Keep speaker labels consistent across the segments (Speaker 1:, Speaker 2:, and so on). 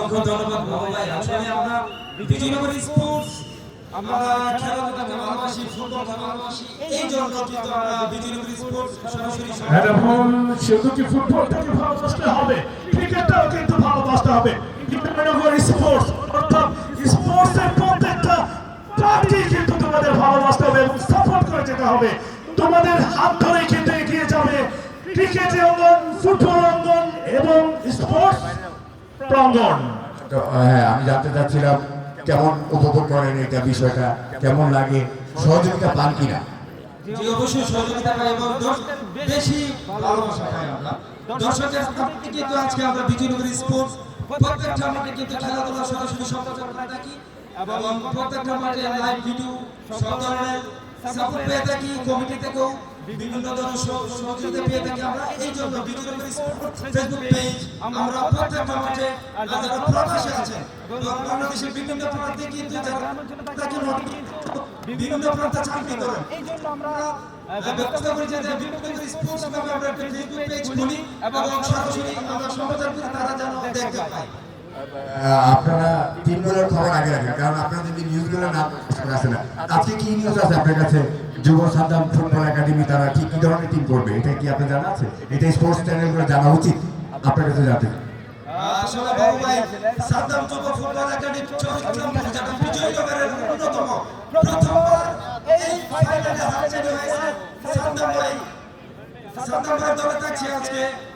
Speaker 1: অসংখ্য ধন্যবাদ কিন্তু
Speaker 2: তোমাদের ভালোবাসতে হবে এবং সাপোর্ট করে যেতে হবে। তোমাদের হাত ধরে কিন্তু এগিয়ে যাবে। ক্রিকেট অঙ্গন, ফুটবল অঙ্গন এবং স্পোর্টস। প্রাঙ্গণ।
Speaker 3: হ্যাঁ আমি জানতে চাচ্ছিলাম কেমন উপভোগ করেন এটা বিষয়টা কেমন লাগে সহযোগিতা পান কিনা?
Speaker 1: যে অবশ্যই সহযোগিতা পাই এবং বেশি ভালোবাসা পাই আমরা। দর্শকের কিন্তু আজকে আমরা বিজয়নগর স্পোর্টস প্রত্যেকটা মাঠে কিন্তু খেলাধুলা সরাসরি সম্প্রচার করে থাকি এবং প্রত্যেকটা মাঠে লাইভ ভিডিও সব ধরনের সাপোর্ট পেয়ে থাকি কমিটি থেকেও বিভিন্ন ধরনের সহযোগিতা পেয়ে থাকি আমরা। এই জন্য স্পোর্টস ফেসবুক পেজ আমরা প্রত্যেকটা মাঠে যারা প্রবাসে আছেন বাংলাদেশের বিভিন্ন প্রান্তে কিন্তু যারা তাকে বিভিন্ন প্রান্তে চাকরি করেন এই জন্য আমরা ব্যবস্থা করি যে বিনোদনের স্পোর্টস আমরা একটা ফেসবুক পেজ খুলি এবং সরাসরি আমরা সম্প্রচার তারা যেন দেখতে পায়।
Speaker 3: আপনারা টিমগুলোর খবর আগে রাখেন, কারণ আপনারা যদি নিউজগুলো না, আসে না। আজকে কি নিউজ আছে আপনার কাছে? যুব সাদ্দাম ফুটবল একাডেমি, তারা ঠিক কি ধরনের টিম করবে? এটা কি আপনার জানা আছে? এটা স্পোর্টস চ্যানেলগুলো জানা উচিত? আপনার কাছে জানতে
Speaker 1: আসলে বাবু ভাই, সাদ্দাম যুব ফুটবল একাডেমি চট্টগ্রাম যেটা বিজয়নগরের অন্যতম প্রথমবার এই ফাইনালে হাতছানি হয়েছে সাদ্দাম ভাই। সাদ্দাম ভাই দলে থাকছে আজকে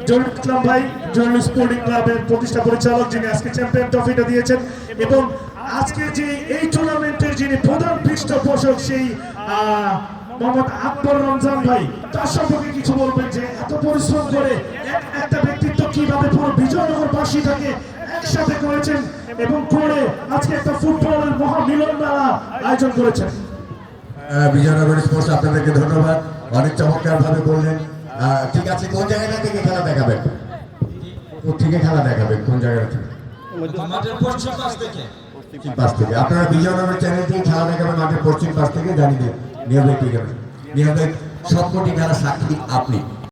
Speaker 2: জ- জহির ইসলাম ভাই জহির স্পোর্টিং ক্লাবের প্রতিষ্ঠা পরিচালক যিনি আজকে চ্যাম্পিয়ন ট্রফিটা দিয়েছেন এবং আজকে যে এই টুর্নামেন্টের যিনি প্রধান পৃষ্ঠপোষক সেই মোহাম্মদ আকবর রমজান ভাই, তার সম্পর্কে কিছু বলবেন যে এত পরিশ্রম করে একটা ব্যক্তিত্ব কীভাবে পুরো একসাথে করেছেন এবং করে আজকে একটা ফুটবলের মহামিলন মেলা আয়োজন করেছেন।
Speaker 3: বিজয়নগর স্পোর্টস আপনাদেরকে ধন্যবাদ। অনেক চমৎকার ভাবে বললেন। ঠিক আছে কোন জায়গাটা থেকে খেলা দেখাবেন? থেকে খেলা দেখাবেন? কোন জায়গা থেকে?
Speaker 1: মাঠের পশ্চিম পাশ থেকে।
Speaker 3: পশ্চিম পাশ থেকে। আপনারা বিজয়নগর চ্যানেল থেকে খেলা দেখাবেন মাঠের পশ্চিম পাশ থেকে জানিয়ে দিন। নিয়মিত সব সবকটি খেলা সাক্ষী আপনি।